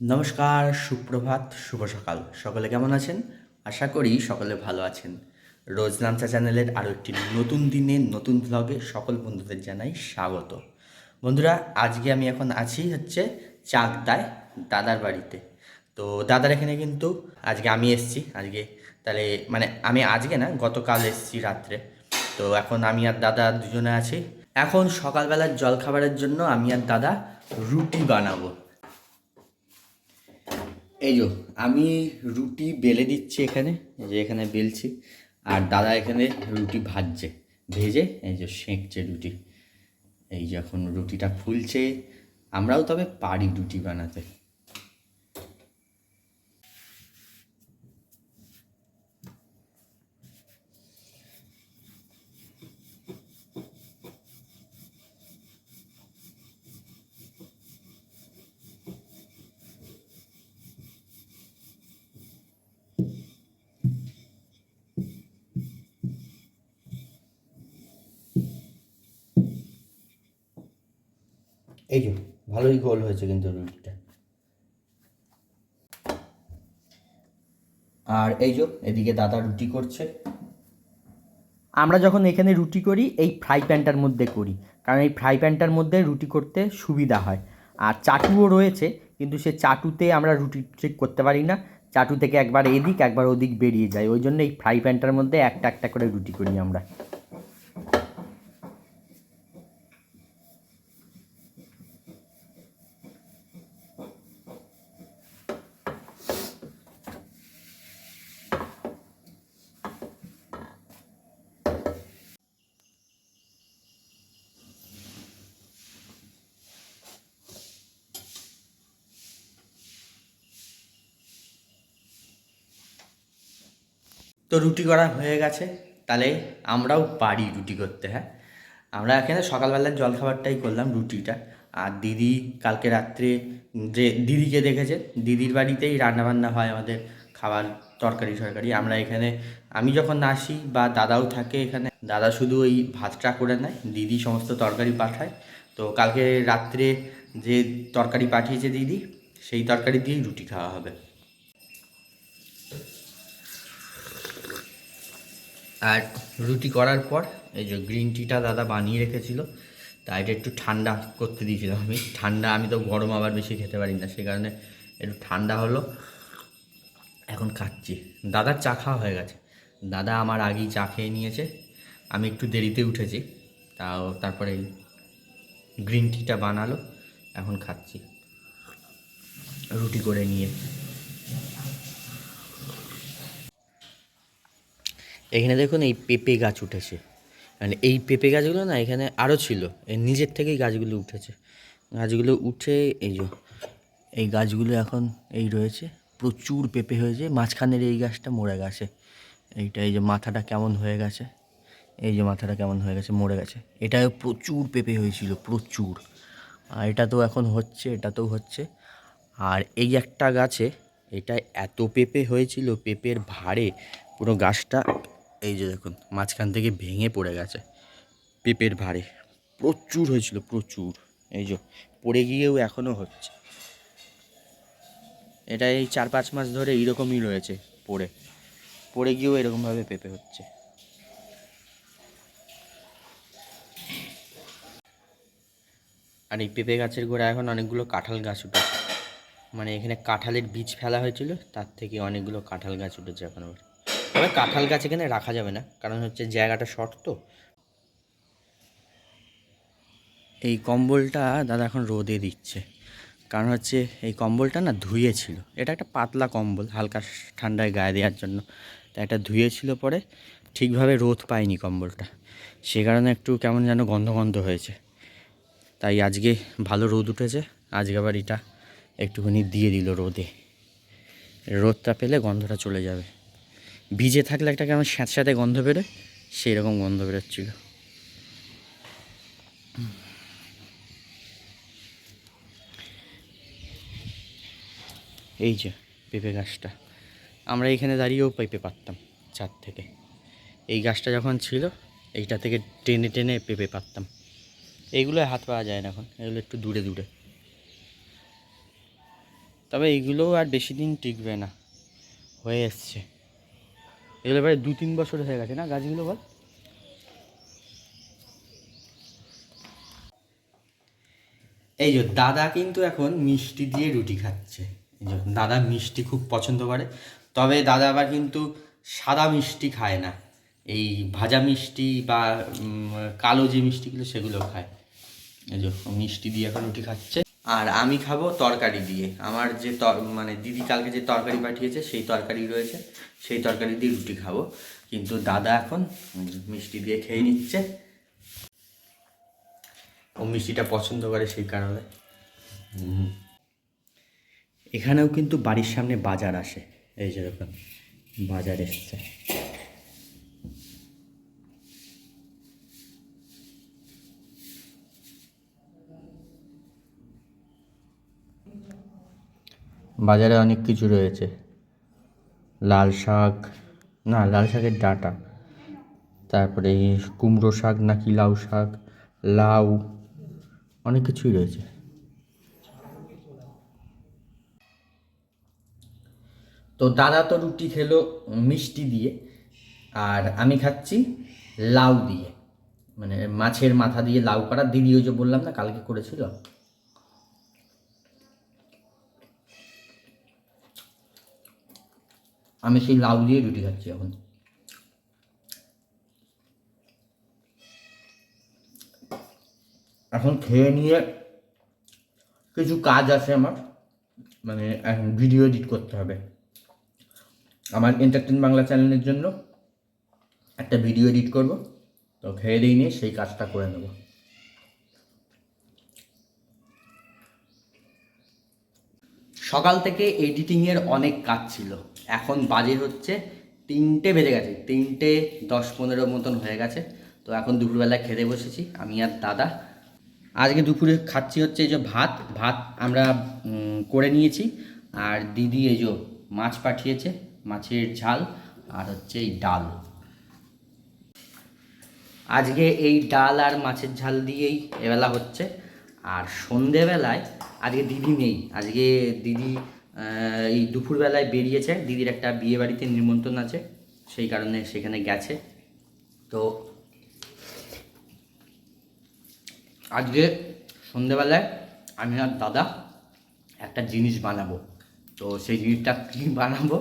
নমস্কার, সুপ্রভাত, শুভ সকাল। সকলে কেমন আছেন? আশা করি সকলে ভালো আছেন। রোজ নামচা চ্যানেলের আরও একটি নতুন দিনে, নতুন ভ্লগে সকল বন্ধুদের জানাই স্বাগত। বন্ধুরা, আজকে আমি এখন আছি হচ্ছে চাকদায়, দাদার বাড়িতে। তো দাদার এখানে কিন্তু আজকে আমি এসছি, আজকে তাহলে মানে আমি আজকে না, গতকাল এসছি রাত্রে। তো এখন আমি আর দাদা দুজনে আছি। এখন সকালবেলার জলখাবারের জন্য আমি আর দাদা রুটি বানাবো। এই যো, আমি রুটি বেলে দিচ্ছি এখানে, এই যে এখানে বেলছি, আর দাদা এখানে রুটি ভাজছে, ভেজে এই যে সেঁকছে রুটি। এই যখন রুটিটা ফুলছে, আমরাও তবে পারি রুটি বানাতে। এই যে, ভালোই গোল হয়েছে কিন্তু রুটিটা। আর এই যে, এদিকে দাদা রুটি করছে। আমরা যখন এখানে রুটি করি, এই ফ্রাই প্যানটার মধ্যে করি। কারণ এই ফ্রাই প্যানটার মধ্যে রুটি করতে সুবিধা হয়। আর চাটুও রয়েছে, কিন্তু সে চাটুতে আমরা রুটি ঠিক করতে পারি না। চাটু থেকে একবার এদিক, একবার ওদিক বেরিয়ে যায়। ওই জন্য এই ফ্রাই প্যানটার মধ্যে একটা একটা করে রুটি করি আমরা। তো রুটি করা হয়ে গেছে। তাহলে আমরাও পারি রুটি করতে হ্যাঁ? আমরা এখানে সকালবেলার জলখাবারটাই করলাম রুটিটা। আর দিদি কালকে রাত্রে যে দিদিকে দেখেছে, দিদির বাড়িতেই রান্নাবান্না হয় আমাদের খাবার, তরকারি টরকারি আমরা এখানে, আমি যখন আসি বা দাদাও থাকে এখানে, দাদা শুধু ওই ভাতটা করে নেয়, দিদি সমস্ত তরকারি পাঠায়। তো কালকে রাত্রে যে তরকারি পাঠিয়েছে দিদি, সেই তরকারি দিয়েই রুটি খাওয়া হবে। আর রুটি করার পর এই যে গ্রিন টিটা দাদা বানিয়ে রেখেছিল, তা এটা একটু ঠান্ডা করতে দিয়েছিলাম আমি। ঠান্ডা আমি তো গরম আবার বেশি খেতে পারি না সেই কারণে একটু ঠান্ডা হলো। এখন খাচ্ছি। দাদার চা খাওয়া হয়ে গেছে। দাদা আমার আগেই চা খেয়ে নিয়েছে। আমি একটু দেরিতে উঠেছি, তাও তারপরে গ্রিন টিটা বানালো। এখন খাচ্ছি। রুটি করে নিয়ে। এখানে দেখুন এই পেঁপে গাছ উঠেছে। মানে এই পেঁপে গাছগুলো না এখানে আরও ছিল এর নিজের থেকেই গাছগুলো উঠেছে। গাছগুলো উঠে এই যে, এই গাছগুলো এখন এই রয়েছে, প্রচুর পেঁপে হয়েছে, মাঝখানের এই গাছটা মরে গেছে। এইটা এই যে মাথাটা কেমন হয়ে গেছে, এই যে মাথাটা কেমন হয়ে গেছে, মরে গেছে। এটাও প্রচুর পেঁপে হয়েছিল, প্রচুর। আর এটা তো এখন হচ্ছে, এটাতেও হচ্ছে। আর এই একটা গাছে এটা এত পেঁপে হয়েছিল, পেঁপের ভারে পুরো গাছটা এই যে দেখুন, মাঝখান থেকে ভেঙে পড়ে গেছে। পেঁপের ভারে প্রচুর হয়েছিল, প্রচুর। এই যে, পড়ে গিয়েও এখনও হচ্ছে। এটা এই চার পাঁচ মাস ধরে এইরকমই রয়েছে পড়ে। পড়ে গিয়েও এরকমভাবে পেঁপে হচ্ছে। আর এই পেঁপে গাছের গোড়া এখন অনেকগুলো কাঁঠাল গাছ উঠেছে। মানে এখানে কাঁঠালের বীজ ফেলা হয়েছিল, তার থেকে অনেকগুলো কাঁঠাল গাছ উঠেছে এখন আবার। তবে কাঁঠাল গাছ এখানে রাখা যাবে না, কারণ হচ্ছে জায়গাটা শর্ট তো। এই কম্বলটা দাদা এখন রোদে দিচ্ছে, কারণ হচ্ছে এই কম্বলটা না ধুয়েছিল এটা একটা পাতলা কম্বল, হালকা ঠান্ডায় গায়ে দেওয়ার জন্য। তা এটা ধুয়েছিল পরে, ঠিকভাবে রোদ পায়নি কম্বলটা। সে কারণে একটু কেমন যেন গন্ধ গন্ধ হয়েছে। তাই আজকে ভালো রোদ উঠেছে, আজকে আবার এটা একটুখানি দিয়ে দিল রোদে। রোদটা পেলে গন্ধটা চলে যাবে। ভিজে থাকলে একটা কেমন স্যাঁত স্যাঁতে গন্ধ বেরোয়, সেই রকম গন্ধ বেরোচ্ছিল। এই যে পেঁপে গাছটা, আমরা এখানে দাঁড়িয়েও পেঁপে পারতাম চার থেকে। এই গাছটা যখন ছিল, এইটা থেকে টেনে টেনে পেঁপে পারতাম। এইগুলো হাত পাওয়া যায় না এখন, এগুলো একটু দূরে দূরে। তবে এইগুলোও আর বেশি দিন টিকবে না, হয়ে এসছে। এগুলো প্রায় দু তিন বছর হয়ে গেছে না গাছগুলো বল? এই যে দাদা কিন্তু এখন মিষ্টি দিয়ে রুটি খাচ্ছে। এই যে দাদা মিষ্টি খুব পছন্দ করে, তবে দাদা আবার কিন্তু সাদা মিষ্টি খায় না। এই ভাজা মিষ্টি বা কালো যে মিষ্টিগুলো সেগুলো খায়। এই যে মিষ্টি দিয়ে এখন রুটি খাচ্ছে। আর আমি খাব তরকারি দিয়ে। আমার যে তর- মানে দিদি কালকে যে তরকারি পাঠিয়েছে, সেই তরকারি রয়েছে। সেই তরকারি দিয়ে রুটি খাব। কিন্তু দাদা এখন মিষ্টি দিয়ে খেয়ে নিচ্ছে। ও মিষ্টিটা পছন্দ করে সেই কারণে। এখানেও কিন্তু বাড়ির সামনে বাজার আসে। এই যেরকম বাজার এসছে। বাজারে অনেক কিছু রয়েছে। লাল শাক, না, লাল শাকের ডাঁটা। তারপরে কুমড়ো শাক নাকি লাউ শাক, লাউ, অনেক কিছুই রয়েছে। তো দাদা তো রুটি খেলো মিষ্টি দিয়ে, আর আমি খাচ্ছি লাউ দিয়ে। মানে মাছের মাথা দিয়ে লাউ করা। দিদি ওই যে বললাম না, কালকে করেছিল। আমি সেই লাউ দিয়ে রুটি খাচ্ছি এখন। এখন খেয়ে নিয়ে কিছু কাজ আছে আমার মানে এখন ভিডিও এডিট করতে হবে। আমার এন্টারটেন বাংলা চ্যানেলের জন্য একটা ভিডিও এডিট করব। তো খেয়ে দিয়ে নিয়ে সেই কাজটা করে নেব। সকাল থেকে এডিটিংয়ের অনেক কাজ ছিল। এখন বাজে হচ্ছে তিনটে বেজে গেছে, তিনটে দশ পনেরো মতন হয়ে গেছে। তো এখন দুপুরবেলায় খেতে বসেছি, আমি আর দাদা। আজকে দুপুরে খাচ্ছি হচ্ছে এই যে ভাত ভাত আমরা করে নিয়েছি। আর দিদি এই যে মাছ পাঠিয়েছে, মাছের ঝাল আর হচ্ছে এই ডাল। আজকে এই ডাল আর মাছের ঝাল দিয়েই এবেলা হচ্ছে। আর সন্ধেবেলায় আজকে দিদি নেই, আজকে দিদি এই দুপুরবেলায় বেরিয়েছে। দিদির একটা বিয়ে বাড়িতে নিমন্ত্রণ আছে, সেই কারণে সেখানে গেছে। তো আজকে সন্ধেবেলায় আমি আর দাদা একটা জিনিস বানাবো। তো সেই জিনিসটা কী বানাবো,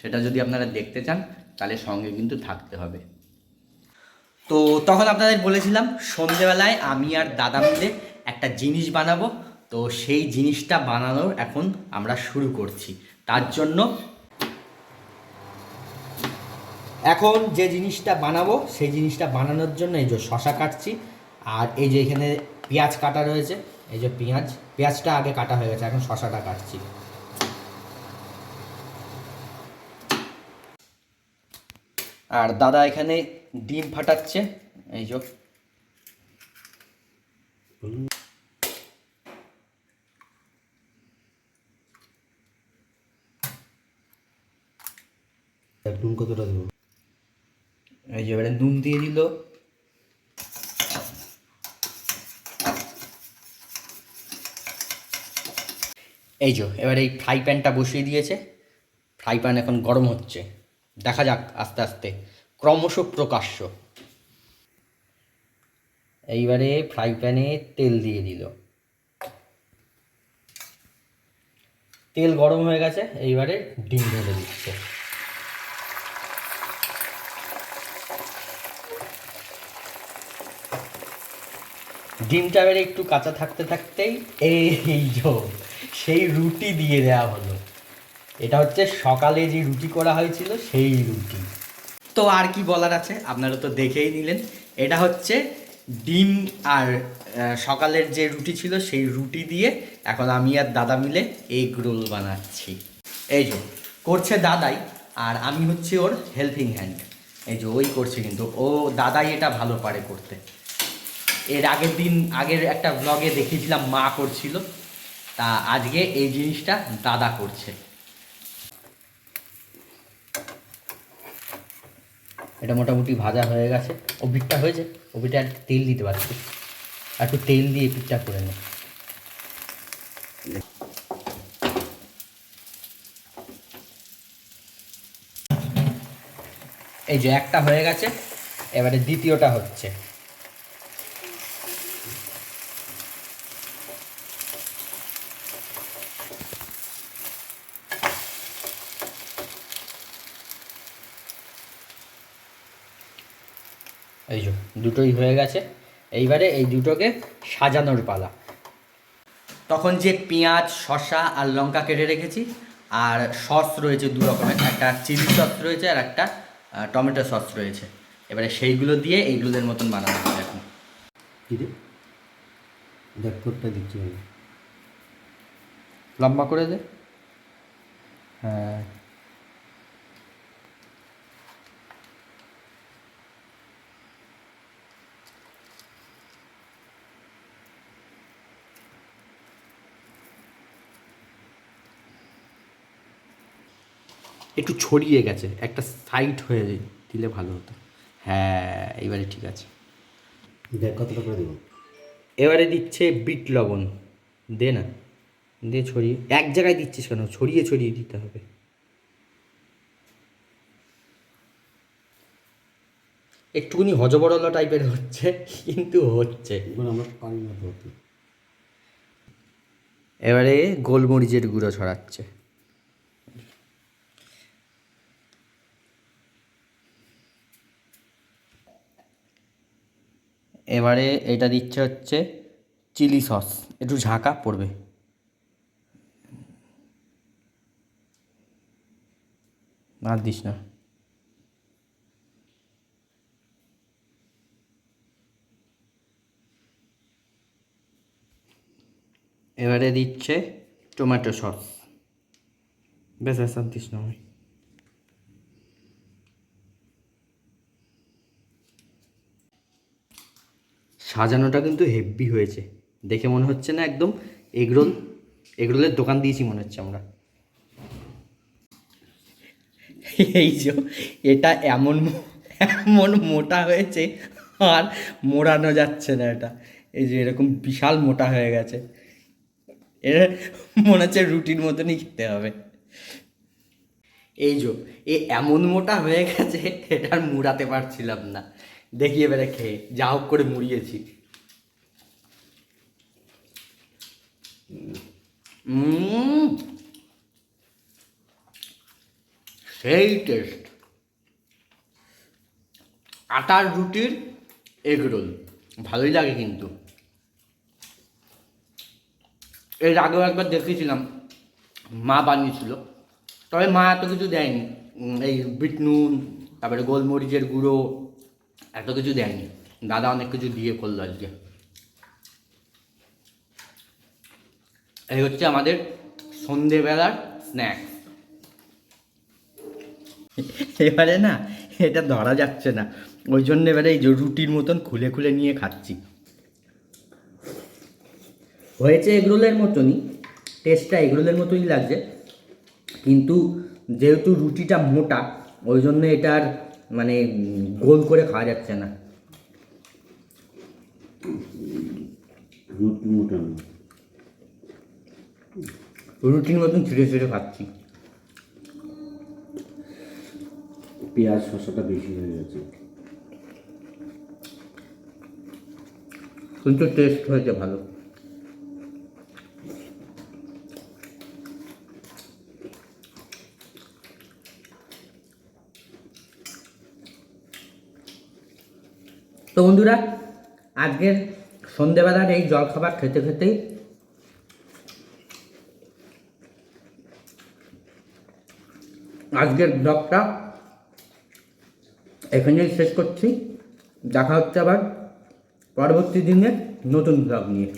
সেটা যদি আপনারা দেখতে চান, তাহলে সঙ্গে কিন্তু থাকতে হবে। তো তখন আপনাদের বলেছিলাম, সন্ধেবেলায় আমি আর দাদা মিলে একটা জিনিস বানাবো। তো সেই জিনিসটা বানানোর এখন আমরা শুরু করছি। তার জন্য এখন যে জিনিসটা বানাবো, সেই জিনিসটা বানানোর জন্য এই যে শশা কাটছি, আর এই যে এখানে পেঁয়াজ কাটা রয়েছে, এই যে পেঁয়াজ, পেঁয়াজটা আগে কাটা হয়ে গেছে, এখন শশাটা কাটছি। আর দাদা এখানে ডিম ফাটাচ্ছে, এই যে নুন কতটা দেবো? এই যে এবারে নুন দিয়ে দিল। এই যে এবারে এই ফ্রাই প্যানটা বসিয়ে দিয়েছে। ফ্রাই প্যান এখন গরম হচ্ছে। দেখা যাক আস্তে আস্তে। ক্রমশ প্রকাশ্য। এইবারে ফ্রাই প্যানে তেল দিয়ে দিল। তেল গরম হয়ে গেছে, এইবারে ডিম ঢেলে দিচ্ছে। ডিমটা এবারে একটু কাঁচা থাকতে থাকতেই এই যো, সেই রুটি দিয়ে দেওয়া হলো। এটা হচ্ছে সকালে যে রুটি করা হয়েছিল, সেই রুটি। তো আর কি বলার আছে? আপনারা তো দেখেই নিলেন। এটা হচ্ছে ডিম আর সকালের যে রুটি ছিল, সেই রুটি দিয়ে এখন আমি আর দাদা মিলে এগ রোল বানাচ্ছি। এই যে, করছে দাদাই, আর আমি হচ্ছে ওর হেল্পিং হ্যান্ড এই যে, ওই করছে কিন্তু। ও দাদাই এটা ভালো পারে করতে। এর আগের দিন, আগের একটা ব্লগে দেখিয়েছিলাম, মা করছিল। তা আজকে এই জিনিসটা দাদা করছে। এটা মোটামুটি ভাজা হয়ে গেছে। ওবিটটা হয়েছে ওবিটা একটু তেল দিতে পারছি একটু তেল দিয়ে পিঠটা করে নে। এই যে একটা হয়ে গেছে, এবারে দ্বিতীয়টা হচ্ছে। দুটোই হয়ে গেছে। এইবারে এই দুটোকে সাজানোর পালা। তখন যে পেঁয়াজ শসা আর লঙ্কা কেটে রেখেছি আর সস রয়েছে দু রকমের। একটা চিলি সস রয়েছে আর একটা টমেটো সস রয়েছে। এবারে সেইগুলো দিয়ে এইগুলোদের মতন বানানো হবে এখন। কি রে দেখ তোরটা দিচ্ছি লম্বা করে দে। হ্যাঁ একটু ছড়িয়ে গেছে একটা সাইড হয়ে দিলে ভালো হতো। হ্যাঁ এবারে ঠিক আছে। দেখ কতটা করে দেবো? এবারে দিচ্ছে বিট লবণ। দে না দে ছড়িয়ে। এক জায়গায় দিচ্ছিস কেন? ছড়িয়ে ছড়িয়ে দিতে হবে। একটুখানি হজবরল টাইপের হচ্ছে কিন্তু হচ্ছে। এবার গোলমরিচের গুঁড়ো ছড়াচ্ছে। এবারে এটা দিচ্ছে হচ্ছে চিলি সস। একটু ঝাঁকা পড়বে। আর দিস না। এবারে দিচ্ছে টমেটো সস। বেশ আর দিস না ভাই সাজানোটা কিন্তু হেভি হয়েছে। দেখে মনে হচ্ছে না একদম এগরোল, এগরোলের দোকান দিয়েছি মনে হচ্ছে আমরা। এই যে, এটা এমন এমন মোটা হয়েছে, আর মোড়ানো যাচ্ছে না এটা। এই যে এরকম বিশাল মোটা হয়ে গেছে। এটা মনে হচ্ছে রুটির মতনই খেতে হবে। এই যে, এ এমন মোটা হয়ে গেছে এটা আর মুড়াতে পারছিলাম না। দেখি এবারে খেয়ে, যা হোক করে মুড়িয়েছি। সেই টেস্ট আটার রুটির এগ রোল ভালোই লাগে কিন্তু। এর আগেও একবার দেখেছিলাম, মা বানিয়েছিল। তবে মা এত কিছু দেয়নি। এই বিট নুন, তারপরে গোলমরিচের গুঁড়ো এত কিছু দেয়নি। দাদা অনেক কিছু দিয়ে করল আজকে। এই হচ্ছে আমাদের সন্ধেবেলার স্ন্যাক্স এবারে না, এটা ধরা যাচ্ছে না। ওই জন্য এবারে এই যে রুটির মতন খুলে খুলে নিয়ে খাচ্ছি। হয়েছে এগরোলের মতনই টেস্টটা এগরোলের মতনই লাগছে। কিন্তু যেহেতু রুটিটা মোটা, ওই জন্য এটা আর মানে গোল করে খাওয়া যাচ্ছে না। রুটির মতন ছিঁড়ে ছিঁড়ে খাচ্ছি। পেঁয়াজ শসাটা বেশি হয়ে গেছে। কিন্তু টেস্ট হয়েছে ভালো। তো বন্ধুরা, আজকের সন্ধেবেলার এই জলখাবার খেতে খেতেই আজকের ব্লগটা এখানেই শেষ করছি। দেখা হচ্ছে আবার পরবর্তী দিনে নতুন ব্লগ নিয়ে।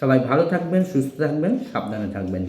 সবাই ভালো থাকবেন, সুস্থ থাকবেন, সাবধানে থাকবেন।